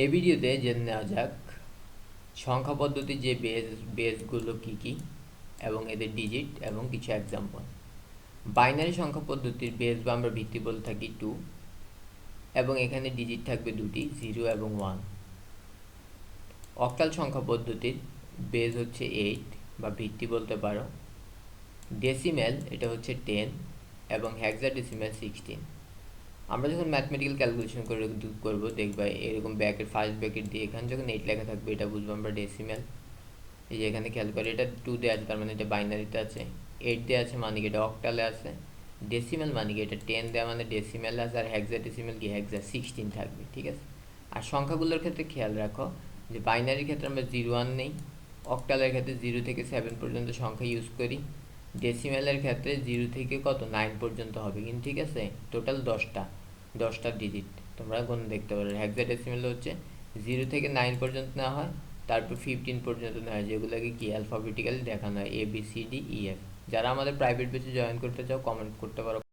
এই ভিডিওতে জেনে নেওয়া যাক, সংখ্যা পদ্ধতির যে বেস বেসগুলো কী কী এবং এদের ডিজিট এবং কিছু এক্সাম্পল বাইনারি সংখ্যা পদ্ধতির বেস বা আমরা ভিত্তি বলে থাকি টু এবং এখানে ডিজিট থাকবে দুটি জিরো এবং ওয়ান অক্টাল সংখ্যা পদ্ধতির বেস হচ্ছে এইট বা ভিত্তি বলতে পারো। ডেসিমেল এটা হচ্ছে টেন এবং হ্যাক্সা ডেসিমেল সিক্সটিন আমরা যখন ম্যাথমেটিক্যাল ক্যালকুলেশন করে করব, দেখবা এরকম ব্যাকের ফার্স্ট ব্যাকেট দিয়ে এখানে যখন এইট লেখা থাকবে, এটা বুঝব আমরা ডেসিমেল এই যে এখানে খেয়াল করে এটা টু দিয়ে আছে, তার মানে এটা বাইনারিতে আছে। এইট দিয়ে আছে মানে কি এটা অক্টালে আছে। ডেসিমেল মানে কি এটা টেন দেওয়া মানে ডেসিমেল আছে, আর হ্যাক্সা ডেসিমেল কি হ্যাক্সা সিক্সটিন থাকবে, ঠিক আছে? আর সংখ্যাগুলোর ক্ষেত্রে খেয়াল রাখো যে বাইনারির ক্ষেত্রে আমরা জিরো ওয়ান নেই অক্টালের ক্ষেত্রে জিরো থেকে সেভেন পর্যন্ত সংখ্যা ইউজ করি। ডেসিমেলের ক্ষেত্রে জিরো থেকে কত? নাইন পর্যন্ত হবে, কিন্তু ঠিক আছে? টোটাল দশটা। দশটা ডিজিট তোমরা কোনো দেখতে পারো। হ্যাক্সা ডেসিমেল হচ্ছে জিরো থেকে নাইন পর্যন্ত নেওয়া হয়, তারপর ফিফটিন পর্যন্ত নেওয়া হয়, যেগুলোকে কি? অ্যালফাবেটিক্যালি দেখানো হয়। A B C D E F যারা আমাদের প্রাইভেট বেচে জয়েন করতে চাও কমেন্ট করতে পারো।